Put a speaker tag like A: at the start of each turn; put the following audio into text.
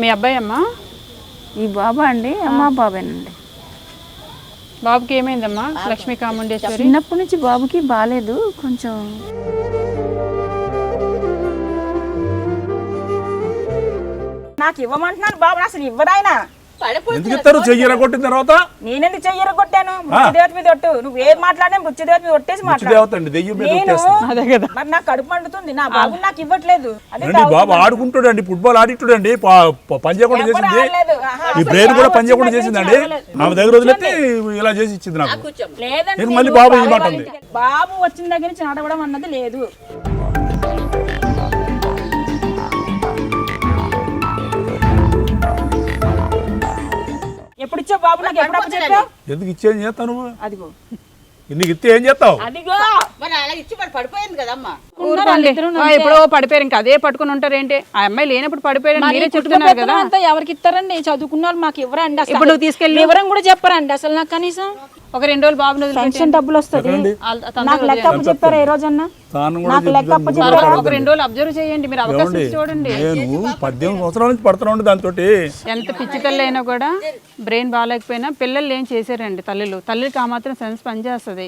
A: మీ అబ్బాయి అమ్మా
B: ఈ బాబా అండి మా బాబానండి.
A: బాబుకి ఏమైందమ్మా? లక్ష్మీ కాముండేశ్వరి?
B: చిన్నప్పటి నుంచి బాబుకి బాగాలేదు కొంచెం
C: నాకు ఇవ్వమంటున్నాను బాబు అసలు ఇవ్వడాయన
D: ఎందుకు ఇస్తారు? చెయ్యి కొట్టిన తర్వాత?
C: నేనెందుకు చెయ్యరు కొట్టాను? బుచ్చిదేవత మీద ఒట్టు. నువ్వు ఏం మాట్లాడినా బుచ్చిదేవత మీద ఒట్టేసి మాట్లాడు.
D: అండి దెయ్యం మీద
C: మరి నాకు కడుపు మండుతుంది. నా బాబు నాకు ఇవ్వట్లేదు.
D: అండి బాబు ఆడుకుంటాడు అండి ఫుట్బాల్ ఆడిట్టుడండి పని చేయకుండా
C: ఎవరు
D: చేసింది. ఈ బ్రెయిన్ కూడా
C: వచ్చిన
D: చేసిందండి. ఆమె దగ్గర వదిలేస్తే ఇలా చేసి ఇచ్చింది నాకు. నేను మళ్ళీ బాబు
C: బాబు వచ్చిన దగ్గర నుంచి నడవడం అన్నది లేదు. బాబు నాకు ఎప్పుడు అప్పు చెప్పావు
D: ఎందుకు ఇచ్చేం చేస్తావు నువ్వు?
C: అదిగో.
D: నీకు ఇస్తే ఏం చేస్తావు?
C: అదిగో.
E: మరి అలా ఇచ్చి మరి పడిపోయింది కదమ్మా.
A: ఎప్పుడో పడిపోయారు ఇంకా అదే పట్టుకుని ఉంటారు ఏంటి ఆ అమ్మాయి లేనప్పుడు పడిపోయారు మీరే చెప్తున్నారు కదా.
F: అంతా ఎవరికి ఇస్తారండి? చదువుకున్న వాళ్ళు మాకు ఇవ్వరండి అసలు.
A: ఇప్పుడు నువ్వు తీసుకెళ్ళి.
F: వివరం కూడా చెప్పరండి అసలు నాకు కనీసం.
A: ఒక రెండు రోజులు వదిలిపెట్టి.
C: పెన్షన్ డబ్బులు వస్తుంది. నాకు లెక్క అప్పు చెప్పారా ఏ రోజన్నా
D: తాను కూడా
C: నాకు లెక్క అప్పు
D: చెప్పింది.
C: చెప్పారా?
A: ఒక రెండు రోజులు అబ్జర్వ్ చేయండి మీరు. అవకాశం చూడండి
D: నేను పద్దెనిమిది సంవత్సరాల నుంచి పడుతున్నా ఉండి దాంతో
A: ఎంత పిచ్చి తల్లి అయినా కూడా బ్రెయిన్ బాగాలేకపోయినా పిల్లలు ఏం చేశారండి తల్లులు? తల్లికి ఆ మాత్రం సెన్స్ పనిచేస్తుంది.